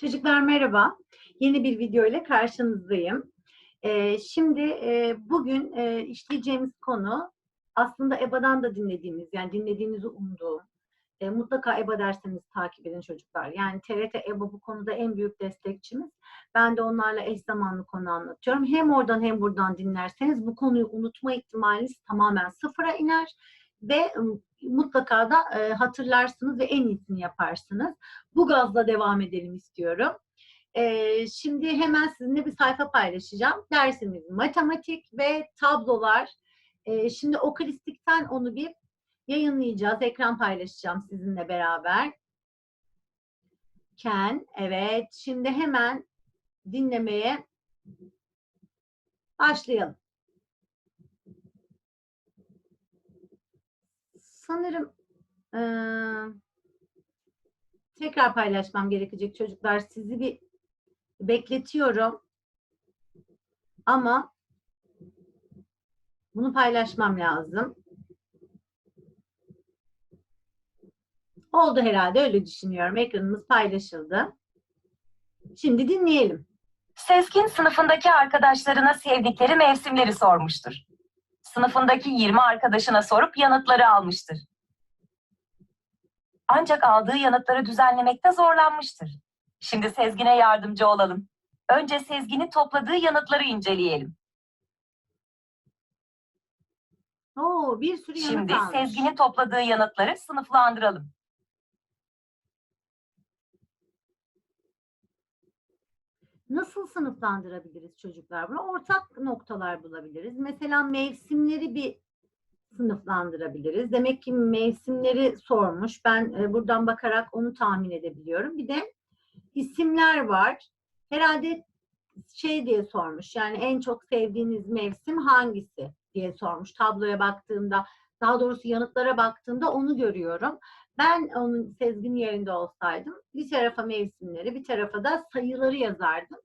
Çocuklar merhaba. Yeni bir video ile karşınızdayım. Ee, şimdi e, bugün e, işleyeceğimiz konu aslında EBA'dan da dinlediğimiz, yani dinlediğinizi umduğum, e, mutlaka EBA derseniz takip edin çocuklar. Yani TRT EBA bu konuda en büyük destekçimiz. Ben de onlarla eş zamanlı konu anlatıyorum. Hem oradan hem buradan dinlerseniz bu konuyu unutma ihtimaliniz tamamen sıfıra iner ve mutlaka da e, hatırlarsınız ve en iyisini yaparsınız. Bu gazla devam edelim istiyorum. E, şimdi hemen sizinle bir sayfa paylaşacağım. Dersimiz matematik ve tablolar. E, şimdi okalistikten onu bir yayınlayacağız. Ekran paylaşacağım sizinle beraber. Ken, evet. Şimdi hemen dinlemeye başlayalım. Sanırım eee, tekrar paylaşmam gerekecek çocuklar. Sizi bir bekletiyorum. Ama bunu paylaşmam lazım. Oldu herhalde öyle düşünüyorum. Ekranımız paylaşıldı. Şimdi dinleyelim. Sezgin sınıfındaki arkadaşlarına sevdikleri mevsimleri sormuştur. Sınıfındaki 20 arkadaşına sorup yanıtları almıştır. Ancak aldığı yanıtları düzenlemekte zorlanmıştır. Şimdi Sezgin'e yardımcı olalım. Önce Sezgin'in topladığı yanıtları inceleyelim. Oo, bir sürü yanıt Şimdi almış. Sezgin'in topladığı yanıtları sınıflandıralım. Nasıl sınıflandırabiliriz çocuklar bunu? Ortak noktalar bulabiliriz. Mesela mevsimleri bir sınıflandırabiliriz. Demek ki mevsimleri sormuş. Ben e, buradan bakarak onu tahmin edebiliyorum. Bir de isimler var. Herhalde şey diye sormuş. Yani en çok sevdiğiniz mevsim hangisi diye sormuş. Tabloya baktığımda, daha doğrusu yanıtlara baktığımda onu görüyorum. Ben onun Sezgin yerinde olsaydım bir tarafa mevsimleri, bir tarafa da sayıları yazardım.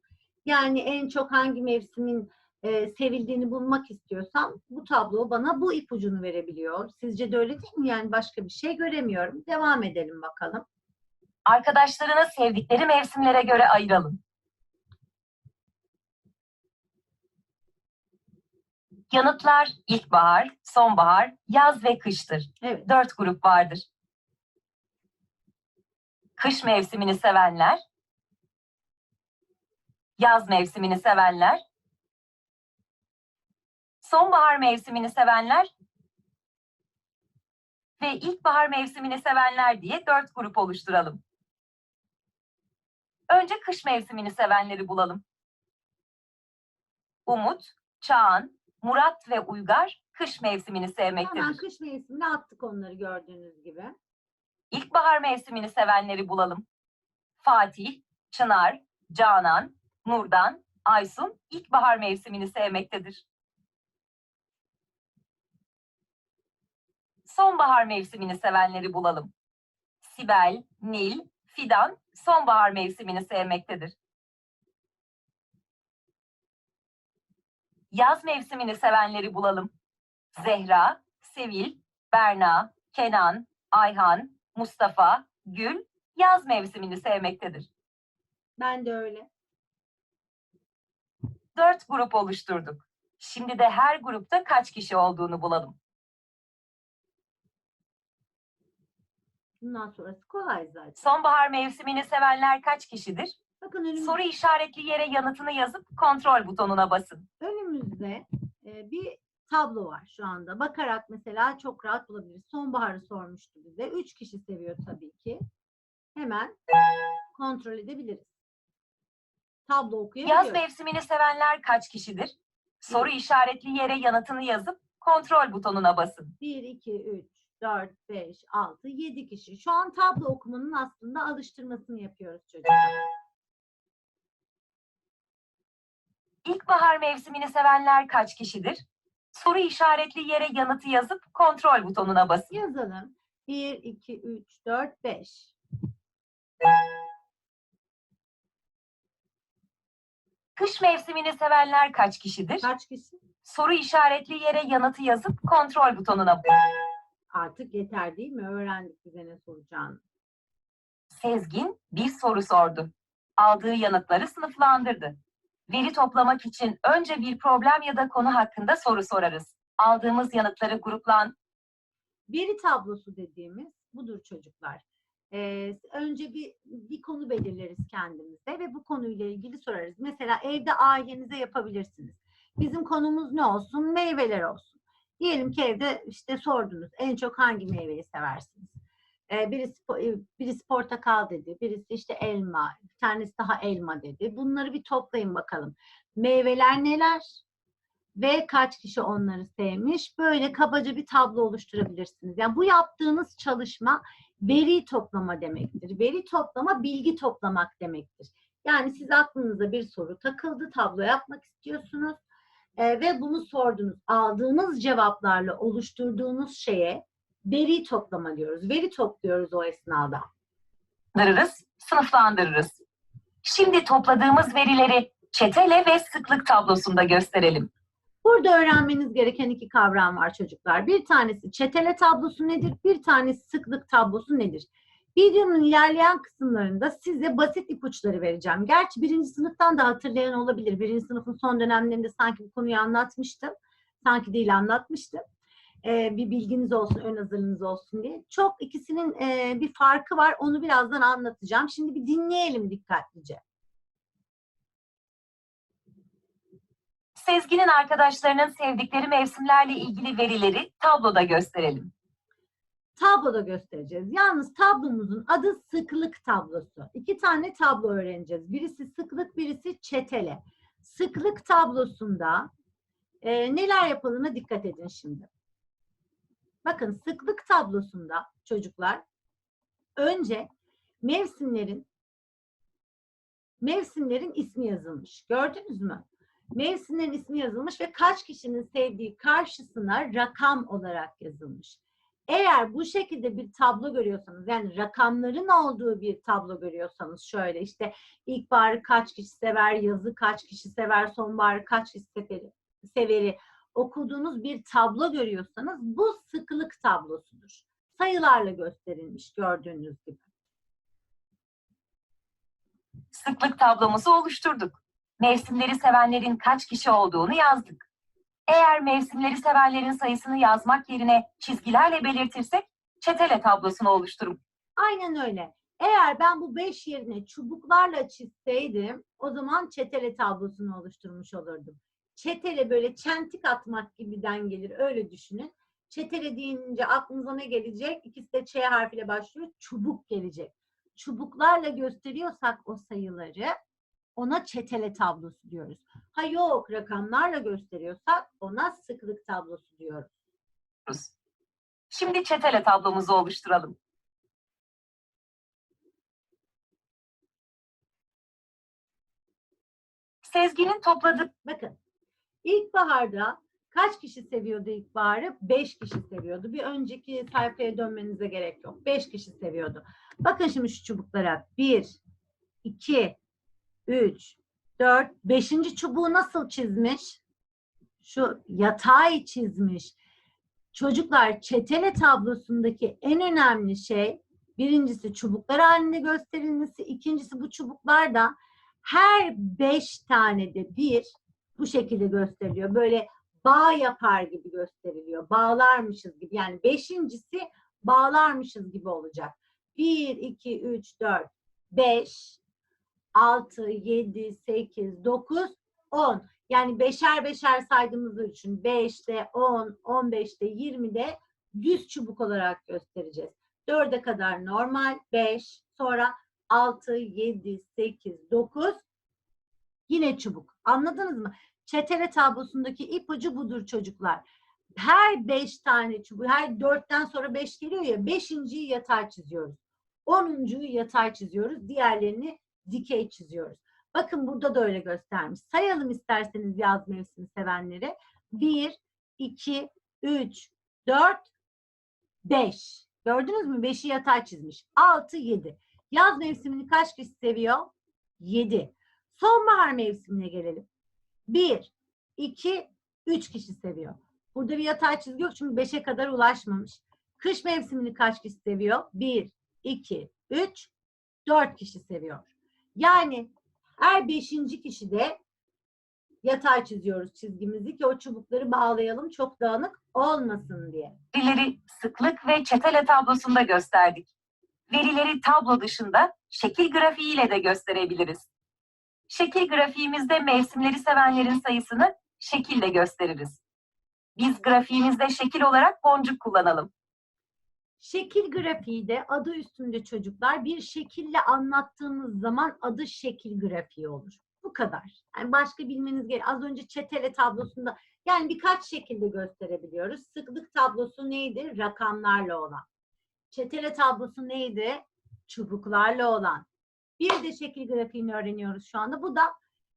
Yani en çok hangi mevsimin e, sevildiğini bulmak istiyorsam bu tablo bana bu ipucunu verebiliyor. Sizce de öyle değil mi? Yani başka bir şey göremiyorum. Devam edelim bakalım. Arkadaşlarına sevdikleri mevsimlere göre ayıralım. Yanıtlar ilkbahar, sonbahar, yaz ve kıştır. Evet. Dört grup vardır. Kış mevsimini sevenler, yaz mevsimini sevenler, sonbahar mevsimini sevenler ve ilkbahar mevsimini sevenler diye dört grup oluşturalım. Önce kış mevsimini sevenleri bulalım. Umut, Çağan, Murat ve Uygar kış mevsimini Hemen sevmektedir. kış mevsiminde attık onları gördüğünüz gibi. İlkbahar mevsimini sevenleri bulalım. Fatih, Çınar, Canan, Nurdan, Aysun ilkbahar mevsimini sevmektedir. Sonbahar mevsimini sevenleri bulalım. Sibel, Nil, Fidan sonbahar mevsimini sevmektedir. Yaz mevsimini sevenleri bulalım. Zehra, Sevil, Berna, Kenan, Ayhan, Mustafa, Gül yaz mevsimini sevmektedir. Ben de öyle. Dört grup oluşturduk. Şimdi de her grupta kaç kişi olduğunu bulalım. Bundan sonrası kolay zaten. Sonbahar mevsimini sevenler kaç kişidir? Bakın önümüzde, Soru işaretli yere yanıtını yazıp kontrol butonuna basın. önümüzde e, bir tablo var şu anda. Bakarak mesela çok rahat bulabiliriz. Sonbaharı sormuştu bize. Üç kişi seviyor tabii ki. Hemen kontrol edebiliriz. Tablo Yaz okuyabiliyoruz. mevsimini sevenler kaç kişidir? Soru işaretli yere yanıtını yazıp kontrol butonuna basın. 1, 2, 3, 4, 5, 6, 7 kişi. Şu an tablo okumanın aslında alıştırmasını yapıyoruz çocuklar. İlkbahar mevsimini sevenler kaç kişidir? Soru işaretli yere yanıtı yazıp kontrol butonuna basın. Yazalım. 1, 2, 3, 4, 5. Kış mevsimini sevenler kaç kişidir? Kaç kişi? Soru işaretli yere yanıtı yazıp kontrol butonuna Artık yeter değil mi? Öğrendik bize ne soracağını. Sezgin bir soru sordu. aldığı yanıtları sınıflandırdı. Veri toplamak için önce bir problem ya da konu hakkında soru sorarız. Aldığımız yanıtları gruplan Veri tablosu dediğimiz budur çocuklar. Ee, önce bir, bir konu belirleriz kendimize ve bu konuyla ilgili sorarız. Mesela evde ailenize yapabilirsiniz. Bizim konumuz ne olsun? Meyveler olsun. Diyelim ki evde işte sordunuz en çok hangi meyveyi seversiniz? Birisi, birisi portakal dedi, birisi işte elma, bir tanesi daha elma dedi. Bunları bir toplayın bakalım. Meyveler neler? ve kaç kişi onları sevmiş. Böyle kabaca bir tablo oluşturabilirsiniz. Yani bu yaptığınız çalışma veri toplama demektir. Veri toplama bilgi toplamak demektir. Yani siz aklınıza bir soru takıldı, tablo yapmak istiyorsunuz e, ve bunu sordunuz. Aldığınız cevaplarla oluşturduğunuz şeye veri toplama diyoruz. Veri topluyoruz o esnada. sınıflandırırız, sınıflandırırız. Şimdi topladığımız verileri çetele ve sıklık tablosunda gösterelim. Burada öğrenmeniz gereken iki kavram var çocuklar. Bir tanesi çetele tablosu nedir? Bir tanesi sıklık tablosu nedir? Videonun ilerleyen kısımlarında size basit ipuçları vereceğim. Gerçi birinci sınıftan da hatırlayan olabilir. Birinci sınıfın son dönemlerinde sanki bu konuyu anlatmıştım. Sanki değil anlatmıştım. Ee, bir bilginiz olsun, ön hazırlığınız olsun diye. Çok ikisinin e, bir farkı var. Onu birazdan anlatacağım. Şimdi bir dinleyelim dikkatlice. Sezgin'in arkadaşlarının sevdikleri mevsimlerle ilgili verileri tabloda gösterelim. tabloda göstereceğiz. Yalnız tablomuzun adı sıklık tablosu. İki tane tablo öğreneceğiz. Birisi sıklık, birisi çetele. Sıklık tablosunda e, neler yapıldığına dikkat edin şimdi. Bakın sıklık tablosunda çocuklar önce mevsimlerin mevsimlerin ismi yazılmış. Gördünüz mü? Mevsimlerin ismi yazılmış ve kaç kişinin sevdiği karşısına rakam olarak yazılmış. Eğer bu şekilde bir tablo görüyorsanız yani rakamların olduğu bir tablo görüyorsanız şöyle işte ilkbaharı kaç kişi sever, yazı kaç kişi sever, sonbaharı kaç kişi severi, severi okuduğunuz bir tablo görüyorsanız bu sıklık tablosudur. Sayılarla gösterilmiş gördüğünüz gibi. Sıklık tablomuzu oluşturduk. Mevsimleri sevenlerin kaç kişi olduğunu yazdık. Eğer mevsimleri sevenlerin sayısını yazmak yerine çizgilerle belirtirsek çetele tablosunu oluşturur. Aynen öyle. Eğer ben bu beş yerine çubuklarla çizseydim o zaman çetele tablosunu oluşturmuş olurdum. Çetele böyle çentik atmak gibiden gelir öyle düşünün. Çetele deyince aklınıza ne gelecek? İkisi de Ç harfiyle başlıyor. Çubuk gelecek. Çubuklarla gösteriyorsak o sayıları ona çetele tablosu diyoruz. Ha yok rakamlarla gösteriyorsak ona sıklık tablosu diyoruz. Şimdi çetele tablomuzu oluşturalım. Sezgin'in topladığı Bakın ilkbaharda kaç kişi seviyordu ilkbaharı? Beş kişi seviyordu. Bir önceki sayfaya dönmenize gerek yok. Beş kişi seviyordu. Bakın şimdi şu çubuklara. Bir, iki, üç, dört. Beşinci çubuğu nasıl çizmiş? Şu yatay çizmiş. Çocuklar çetele tablosundaki en önemli şey birincisi çubuklar halinde gösterilmesi, ikincisi bu çubuklarda her beş tane de bir bu şekilde gösteriliyor. Böyle bağ yapar gibi gösteriliyor. Bağlarmışız gibi. Yani beşincisi bağlarmışız gibi olacak. Bir, iki, üç, dört, beş, altı, yedi, sekiz, dokuz, on. Yani beşer beşer saydığımız için beşte, on, on beşte, yirmide düz çubuk olarak göstereceğiz. Dörde kadar normal, beş, sonra 6, 7, 8, 9 yine çubuk. Anladınız mı? Çetele tablosundaki ipucu budur çocuklar. Her 5 tane çubuk, her 4'ten sonra 5 geliyor ya 5.yi yatay çiziyoruz. 10.yu yatay çiziyoruz. Diğerlerini dikey çiziyoruz. Bakın burada da öyle göstermiş. Sayalım isterseniz yaz mevsimi sevenleri. 1, 2, 3, 4, 5. Gördünüz mü? 5'i yatay çizmiş. 6, 7. Yaz mevsimini kaç kişi seviyor? 7. Sonbahar mevsimine gelelim. 1, 2, 3 kişi seviyor. Burada bir yatay çizgi yok çünkü 5'e kadar ulaşmamış. Kış mevsimini kaç kişi seviyor? 1, 2, 3, 4 kişi seviyor. Yani her beşinci kişide yatay çiziyoruz çizgimizi ki o çubukları bağlayalım çok dağınık olmasın diye. Verileri sıklık ve çetele tablosunda gösterdik. Verileri tablo dışında şekil grafiğiyle de gösterebiliriz. Şekil grafiğimizde mevsimleri sevenlerin sayısını şekilde gösteririz. Biz grafiğimizde şekil olarak boncuk kullanalım. Şekil grafiği de adı üstünde çocuklar bir şekille anlattığımız zaman adı şekil grafiği olur. Bu kadar. Yani başka bilmeniz gerek. Az önce çetele tablosunda yani birkaç şekilde gösterebiliyoruz. Sıklık tablosu neydi? Rakamlarla olan. Çetele tablosu neydi? Çubuklarla olan. Bir de şekil grafiğini öğreniyoruz şu anda. Bu da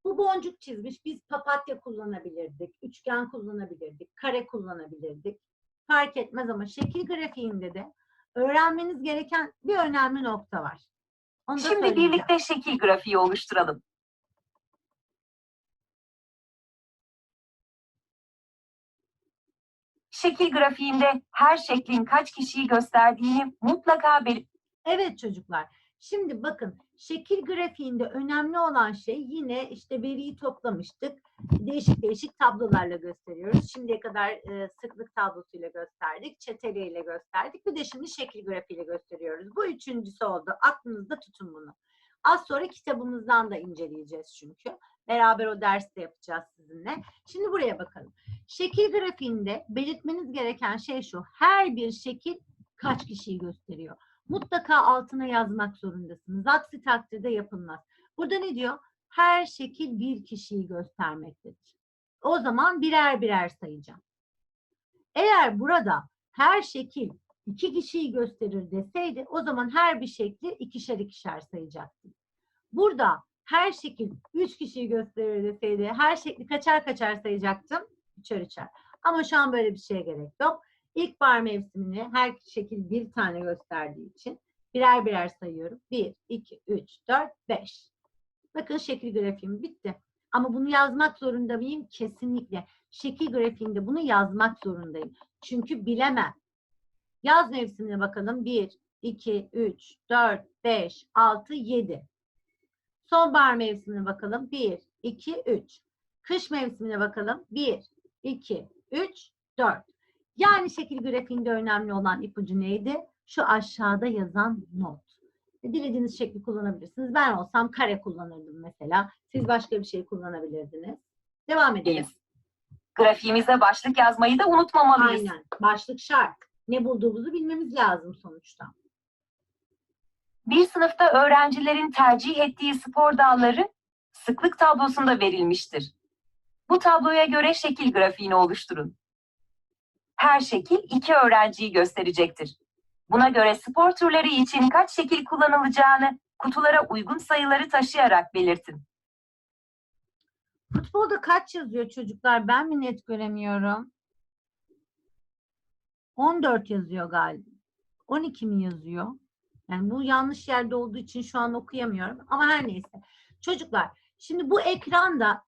bu boncuk çizmiş. Biz papatya kullanabilirdik, üçgen kullanabilirdik, kare kullanabilirdik. Fark etmez ama şekil grafiğinde de öğrenmeniz gereken bir önemli nokta var. Onu Şimdi birlikte şekil grafiği oluşturalım. Şekil grafiğinde her şeklin kaç kişiyi gösterdiğini mutlaka belirt. Evet çocuklar. Şimdi bakın şekil grafiğinde önemli olan şey yine işte veriyi toplamıştık. Değişik değişik tablolarla gösteriyoruz. Şimdiye kadar e, sıklık tablosuyla gösterdik. Çeteliyle gösterdik. Bir de şimdi şekil grafiğiyle gösteriyoruz. Bu üçüncüsü oldu. Aklınızda tutun bunu. Az sonra kitabımızdan da inceleyeceğiz çünkü. Beraber o derste yapacağız sizinle. Şimdi buraya bakalım. Şekil grafiğinde belirtmeniz gereken şey şu. Her bir şekil kaç kişiyi gösteriyor? Mutlaka altına yazmak zorundasınız. Aksi takdirde yapılmaz. Burada ne diyor? Her şekil bir kişiyi göstermektedir. O zaman birer birer sayacağım. Eğer burada her şekil iki kişiyi gösterir deseydi o zaman her bir şekli ikişer ikişer sayacaktım. Burada her şekil üç kişiyi gösterir deseydi her şekli kaçar kaçar sayacaktım? Üçer üçer. Ama şu an böyle bir şeye gerek yok. İlkbahar mevsimini her şekil bir tane gösterdiği için birer birer sayıyorum. 1, 2, 3, 4, 5. Bakın şekil grafiğim bitti. Ama bunu yazmak zorunda mıyım? Kesinlikle. Şekil grafiğinde bunu yazmak zorundayım. Çünkü bilemem. Yaz mevsimine bakalım. 1, 2, 3, 4, 5, 6, 7. Sonbahar mevsimine bakalım. 1, 2, 3. Kış mevsimine bakalım. 1, 2, 3, 4. Yani şekil grafiğinde önemli olan ipucu neydi? Şu aşağıda yazan not. Dilediğiniz şekli kullanabilirsiniz. Ben olsam kare kullanırdım mesela. Siz başka bir şey kullanabilirdiniz. Devam edelim. Grafiğimize başlık yazmayı da unutmamalıyız. Aynen. Başlık şart. Ne bulduğumuzu bilmemiz lazım sonuçta. Bir sınıfta öğrencilerin tercih ettiği spor dalları sıklık tablosunda verilmiştir. Bu tabloya göre şekil grafiğini oluşturun. Her şekil iki öğrenciyi gösterecektir. Buna göre spor türleri için kaç şekil kullanılacağını kutulara uygun sayıları taşıyarak belirtin. Futbolda kaç yazıyor çocuklar? Ben mi net göremiyorum? 14 yazıyor galiba. 12 mi yazıyor? Yani bu yanlış yerde olduğu için şu an okuyamıyorum. Ama her neyse. Çocuklar, şimdi bu ekranda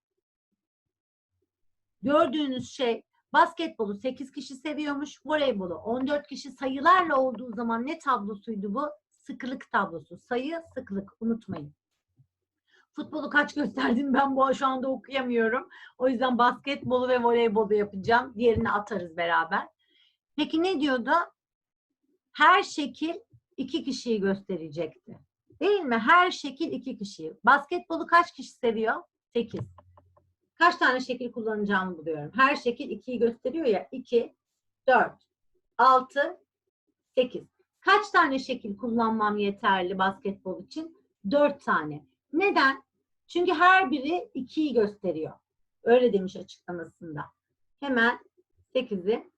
gördüğünüz şey basketbolu 8 kişi seviyormuş, voleybolu 14 kişi sayılarla olduğu zaman ne tablosuydu bu? Sıklık tablosu. Sayı, sıklık. Unutmayın. Futbolu kaç gösterdim ben bu şu anda okuyamıyorum. O yüzden basketbolu ve voleybolu yapacağım. Diğerini atarız beraber. Peki ne diyordu? Her şekil iki kişiyi gösterecekti. Değil mi? Her şekil iki kişiyi. Basketbolu kaç kişi seviyor? Sekiz. Kaç tane şekil kullanacağımı buluyorum. Her şekil ikiyi gösteriyor ya. İki, dört, altı, sekiz. Kaç tane şekil kullanmam yeterli basketbol için? Dört tane. Neden? Çünkü her biri ikiyi gösteriyor. Öyle demiş açıklamasında. Hemen sekizi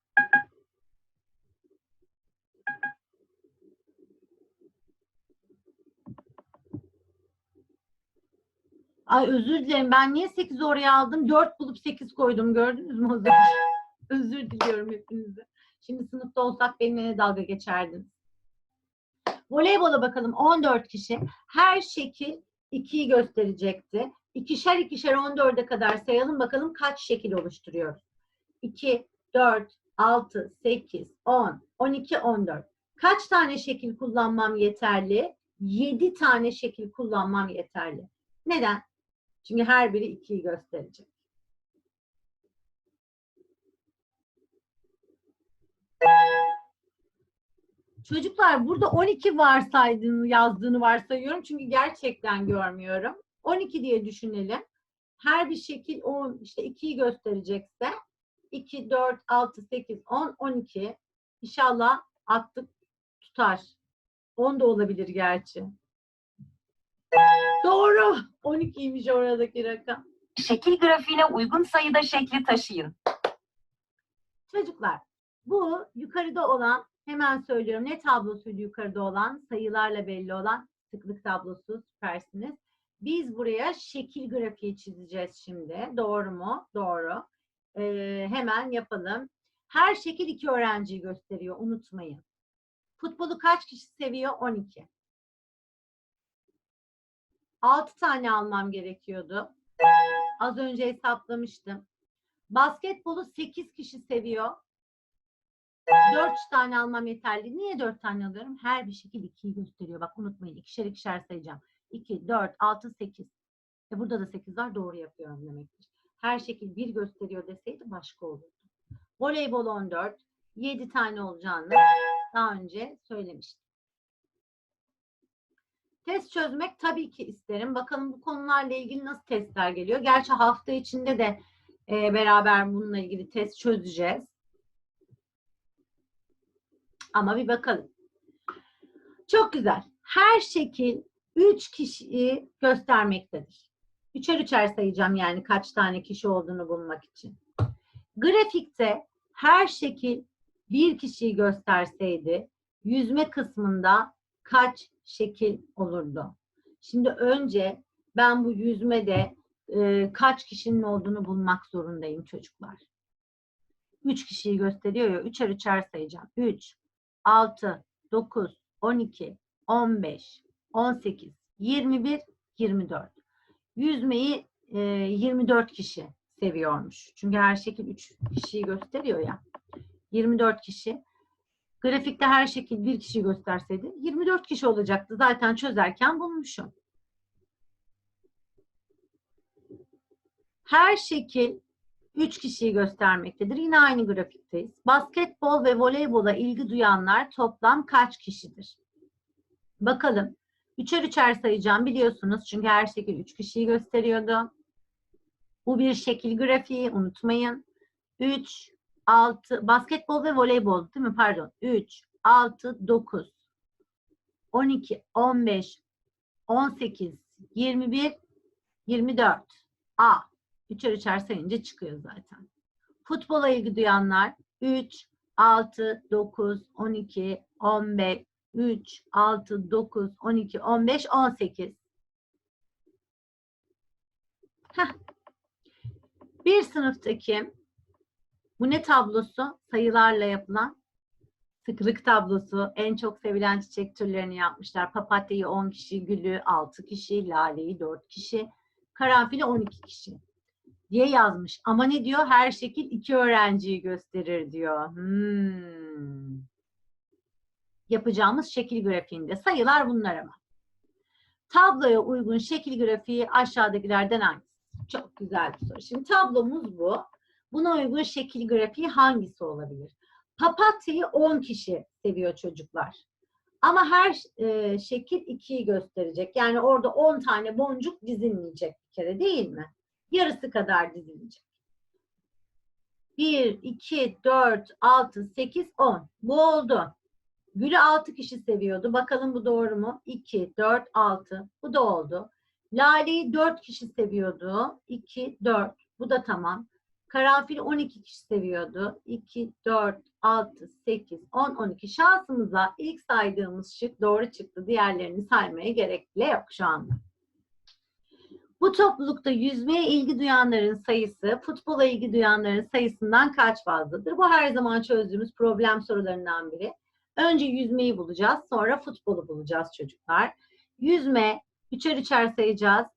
Ay özür dilerim. Ben niye 8'i oraya aldım? 4 bulup 8 koydum. Gördünüz mü o zaman? özür diliyorum hepinize. Şimdi sınıfta olsak benimle dalga geçerdiniz. Voleybola bakalım 14 kişi. Her şekil 2'yi gösterecekti. İkişer ikişer 14'e kadar sayalım bakalım kaç şekil oluşturuyoruz. 2, 4, 6, 8, 10, 12, 14. Kaç tane şekil kullanmam yeterli? 7 tane şekil kullanmam yeterli. Neden? Çünkü her biri 2'yi gösterecek. Çocuklar burada 12 varsaydığını yazdığını varsayıyorum. Çünkü gerçekten görmüyorum. 12 diye düşünelim. Her bir şekil 10 işte 2'yi gösterecekse 2, 4, 6, 8, 10, 12. İnşallah attık tutar. 10 da olabilir gerçi. Doğru. 12'ymiş oradaki rakam. Şekil grafiğine uygun sayıda şekli taşıyın. Çocuklar bu yukarıda olan hemen söylüyorum ne tablosuydu yukarıda olan sayılarla belli olan sıklık tablosu süpersiniz. Biz buraya şekil grafiği çizeceğiz şimdi. Doğru mu? Doğru. Ee, hemen yapalım. Her şekil iki öğrenciyi gösteriyor. Unutmayın. Futbolu kaç kişi seviyor? 12. 6 tane almam gerekiyordu. Az önce hesaplamıştım. Basketbolu 8 kişi seviyor. 4 tane almam yeterli. Niye 4 tane alıyorum? Her bir şekil 2'yi gösteriyor. Bak unutmayın. ikişer ikişer sayacağım. 2, 4, 6, 8. E burada da 8 var. Doğru yapıyorum demektir. Her şekil 1 gösteriyor deseydi başka olurdu. Voleybol 14. 7 tane olacağını daha önce söylemiştim. Test çözmek tabii ki isterim. Bakalım bu konularla ilgili nasıl testler geliyor. Gerçi hafta içinde de e, beraber bununla ilgili test çözeceğiz. Ama bir bakalım. Çok güzel. Her şekil 3 kişiyi göstermektedir. Üçer üçer sayacağım yani kaç tane kişi olduğunu bulmak için. Grafikte her şekil bir kişiyi gösterseydi yüzme kısmında kaç şekil olurdu? Şimdi önce ben bu yüzmede e, kaç kişinin olduğunu bulmak zorundayım çocuklar. 3 kişiyi gösteriyor ya. Üçer üçer sayacağım. 3, 6, 9, 12, 15, 18, 21, 24. Yüzmeyi e, 24 kişi seviyormuş. Çünkü her şekil 3 kişiyi gösteriyor ya. 24 kişi. Grafikte her şekil bir kişi gösterseydi 24 kişi olacaktı. Zaten çözerken bulmuşum. Her şekil 3 kişiyi göstermektedir. Yine aynı grafikteyiz. Basketbol ve voleybola ilgi duyanlar toplam kaç kişidir? Bakalım. Üçer üçer sayacağım biliyorsunuz. Çünkü her şekil 3 kişiyi gösteriyordu. Bu bir şekil grafiği unutmayın. 3, 6, basketbol ve voleybol değil mi? Pardon. 3, 6, 9, 12, 15, 18, 21, 24. A. Üçer üçer sayınca çıkıyor zaten. Futbola ilgi duyanlar 3, 6, 9, 12, 15, 3, 6, 9, 12, 15, 18. Heh. Bir sınıftaki bu ne tablosu? Sayılarla yapılan sıklık tablosu. En çok sevilen çiçek türlerini yapmışlar. Papatyayı 10 kişi, gülü 6 kişi, laleyi 4 kişi, karanfili 12 kişi diye yazmış. Ama ne diyor? Her şekil iki öğrenciyi gösterir diyor. Hmm. Yapacağımız şekil grafiğinde. Sayılar bunlar ama. Tabloya uygun şekil grafiği aşağıdakilerden hangisi? Çok güzel bir soru. Şimdi tablomuz bu. Buna uygun şekil grafiği hangisi olabilir? Papatyayı 10 kişi seviyor çocuklar. Ama her e, şekil 2'yi gösterecek. Yani orada 10 tane boncuk dizilmeyecek bir kere değil mi? Yarısı kadar dizilecek. 1, 2, 4, 6, 8, 10. Bu oldu. Gül'ü 6 kişi seviyordu. Bakalım bu doğru mu? 2, 4, 6. Bu da oldu. Lale'yi 4 kişi seviyordu. 2, 4. Bu da tamam. Karanfil 12 kişi seviyordu. 2, 4, 6, 8, 10, 12. Şansımıza ilk saydığımız şık doğru çıktı. Diğerlerini saymaya gerek bile yok şu anda. Bu toplulukta yüzmeye ilgi duyanların sayısı, futbola ilgi duyanların sayısından kaç fazladır? Bu her zaman çözdüğümüz problem sorularından biri. Önce yüzmeyi bulacağız, sonra futbolu bulacağız çocuklar. Yüzme, üçer üçer sayacağız.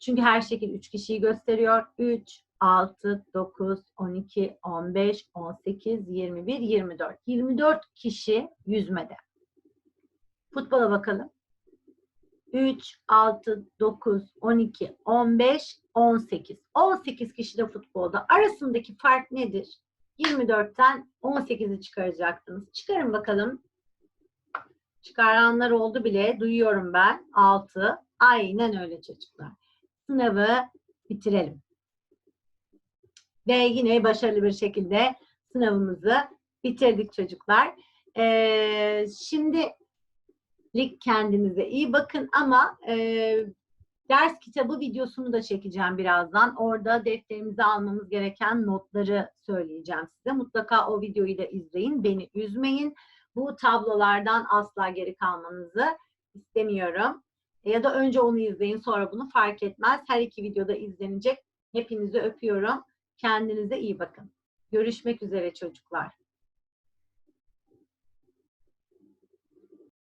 Çünkü her şekil üç kişiyi gösteriyor. 3, 6, 9, 12, 15, 18, 21, 24. 24 kişi yüzmede. Futbola bakalım. 3, 6, 9, 12, 15, 18. 18 kişi de futbolda. Arasındaki fark nedir? 24'ten 18'i çıkaracaktınız. Çıkarın bakalım. Çıkaranlar oldu bile. Duyuyorum ben. 6. Aynen öyle çocuklar. Sınavı bitirelim. Ve yine başarılı bir şekilde sınavımızı bitirdik çocuklar. Ee, şimdi kendinize iyi bakın ama e, ders kitabı videosunu da çekeceğim birazdan. Orada defterimize almamız gereken notları söyleyeceğim size. Mutlaka o videoyu da izleyin. Beni üzmeyin. Bu tablolardan asla geri kalmanızı istemiyorum. Ya da önce onu izleyin sonra bunu fark etmez. Her iki videoda izlenecek. Hepinizi öpüyorum. Kendinize iyi bakın. Görüşmek üzere çocuklar.